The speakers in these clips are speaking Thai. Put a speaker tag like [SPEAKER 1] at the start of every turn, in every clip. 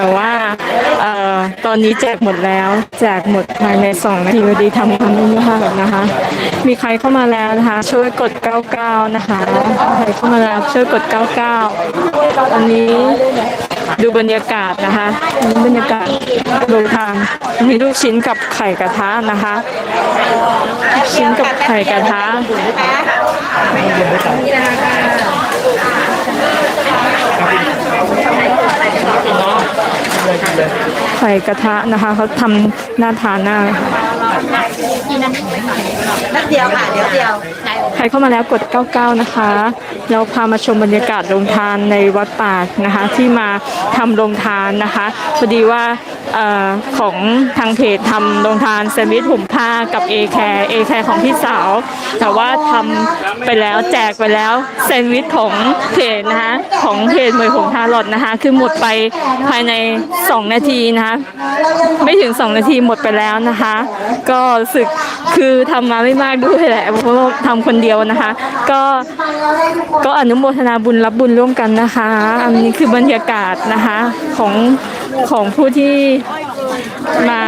[SPEAKER 1] แต่ว่าเอ่อตอนนี้แจกหมดแล้ว แจกหมดภายใน2นาทีพอดีทำความไม่พลาดนะคะ มีใครเข้ามาแล้วนะคะ ช่วยกด 99 นะคะใครเข้ามาแล้วช่วยกด 99 อันนี้ดูบรรยากาศนะคะนี่บรรยากาศโรงทานมีลูกชิ้นกับไข่กระทะนะคะชิ้นกับไข่กระทะ ใส่กระทะนะคะเขาทำน่าทานมาก
[SPEAKER 2] นักเดียวค่ะเดี๋ยวเดียว
[SPEAKER 1] ใค รเข้ามาแล้วกด 99 นะคะ เราพามาชมบรรยากาศโรงทานในวัดป่านะคะ ที่มาทำโรงทานนะคะพอดีว่าออของทางเพจทำโรงทานแซนด์วิชหุ่มผ้ากับ A แคร์ A แคร์ของพี่สาว แต่ว่าทำไปแล้วแจกไปแล้วแซนด์วิชของเพจนะคะของเพจเหมยหงทารอดนะคะ คือหมดไปภายใน 2 นาทีนะคะ ไม่ถึง 2 นาทีหมดไปแล้วนะคะ ก็รู้สึกคือทำมาไม่มากด้วยแหละเพราะทำคนเดียวนะคะ ก็ก็อนุโมทนาบุญรับบุญร่วมกันนะคะ อันนี้คือบรรยากาศนะคะของของผู้ที่ มา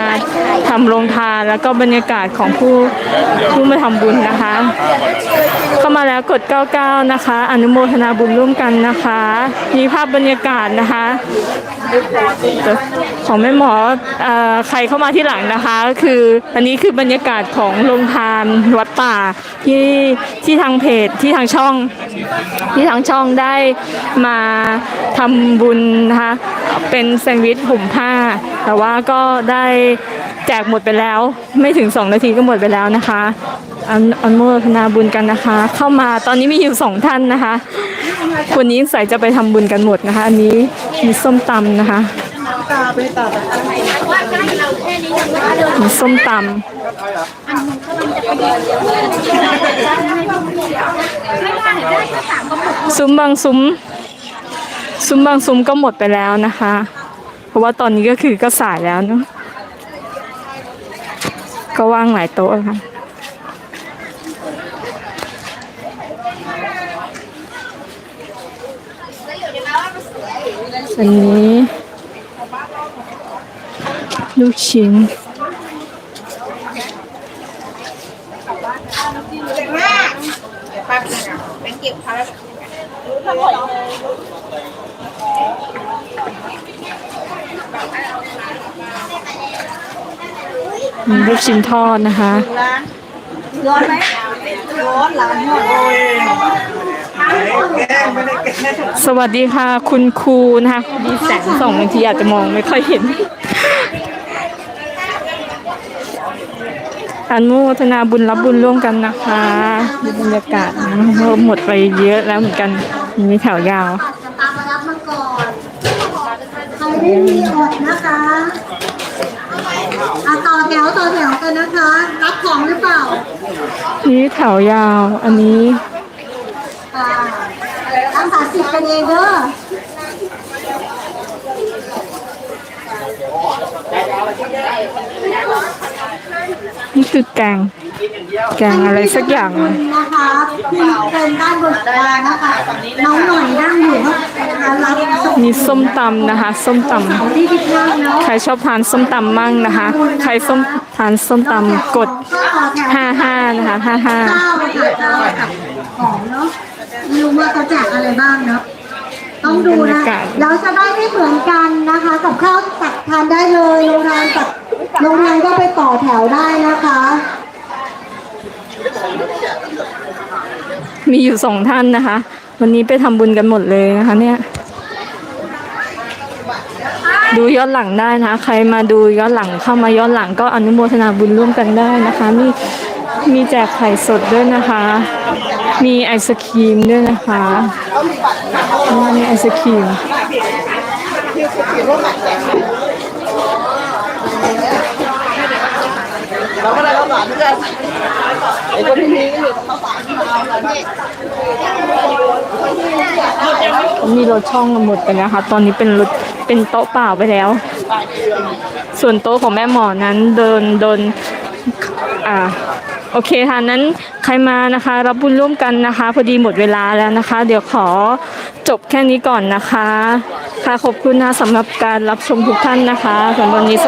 [SPEAKER 1] ทำโรงทานแล้วก็บรรยากาศของผู้ผู้มาทำบุญนะคะ เข้ามาแล้วกด 99 นะคะ อนุโมทนาบุญร่วมกันนะคะมีภาพบรรยากาศนะคะของแม่หมออ่อใครเข้ามาที่หลังนะคะก็คืออันนี้คือบรรยากาศของโรงทานวัดป่าที่ที่ทางเพจที่ทางช่อง ที่ทางช่องได้มาทำบุญนะคะเป็นแซนด์วิชห่มผ้า แต่ว่าก็ได้แจกหมดไปแล้ว ไม่ถึง 2 นาทีก็หมดไปแล้วนะคะอันอันโมทนาบุญกันนะคะ เข้ามาตอนนี้มีอยู่สองท่านนะคะคนนี้ใส่จะไปทำบุญกันหมดนะคะ อันนี้มีส้มตำนะคะมีส้มตำซุ้มบางซุ้มซุ้มบางซุ้มก็หมดไปแล้วนะคะ เพราะว่าตอนนี้ก็คือก็สายแล้วเนาะก็ว่างหลายโต๊ะค่ะอันนี้ ลูกชิ้น มีลูกชิ้นทอดนะคะ
[SPEAKER 2] ร้อนไหมร้อนหลังหมดเลย
[SPEAKER 1] สวัสดีค่ะ คุณครูนะคะมีแสงส่องบางทีอาจจะมองไม่ค่อยเห็น อนุโมทนาบุญรับบุญร่วมกันนะคะดูบรรยากาศนะเราหมดไปเยอะแล้วเหมือนกันมีแถวยาว
[SPEAKER 2] จะตามมารับมาก่อนใครไม่มีอดนะคะอะต่อแถวต่อแถวกันนะคะ รับของหรือเปล่า
[SPEAKER 1] นี่แถวยาวอันนี้
[SPEAKER 2] อ่าตั้งสามสิบกันเองเด้อ
[SPEAKER 1] นี่คือแกง แกงอะไรสักอย่าง
[SPEAKER 2] คุณนะคะคุณเป็นด้านบนกลางนะคะน้องหน่อยนั่งอยู่นะคะรับส่ง
[SPEAKER 1] มีส้มตำนะคะ ส้มต
[SPEAKER 2] ของที่ที่ข้างเนาะำ
[SPEAKER 1] ใครชอบทานส้มตำมั่งนะคะ ใครส้มทานส้มตำกด
[SPEAKER 2] ก็ต่อแถว
[SPEAKER 1] 55นะคะ55
[SPEAKER 2] เก้าค่ะเก้ากับของเนาะไม่รู้ว่าเขาแจกอะไรบ้างเนาะต้องดู
[SPEAKER 1] บรร
[SPEAKER 2] นะ
[SPEAKER 1] ยากาศ
[SPEAKER 2] เราจะได้ไม่เหมือนกันนะคะ กับข้าวตักทานได้เลยโรงงานกั บโรงงานก็ไปต่อแถวได้นะคะ
[SPEAKER 1] มีอยู่สองท่านนะคะ วันนี้ไปทำบุญกันหมดเลยนะคะเนี่ย ดูย้อนหลังได้นะคะใครมาดูย้อนหลังเข้ามาย้อนหลังก็อนุโมทนาบุญร่วมกันได้นะคะมีมีแจกไข่สดด้วยนะคะ มีไอศครีมด้วยนะคะมีไอศครีม
[SPEAKER 3] เราก็ได้ข้าวสารเหมือนกันไอ้คนที่มีก็อยู่ข้าวสารที่เรา
[SPEAKER 1] มีรถช่องหมดไปนะคะ ตอนนี้เป็นรถเป็นโต๊ะเปล่าไปแล้ว ส่วนโต๊ะของแม่หมอนั้นเดินโดนอ่าโอเคค่ะนั้นใครมานะคะรับบุญร่วมกันนะคะ พอดีหมดเวลาแล้วนะคะ เดี๋ยวขอจบแค่นี้ก่อนนะคะ ค่ะขอบคุณนะสำหรับการรับชมทุกท่านนะคะสำหรับวันนี้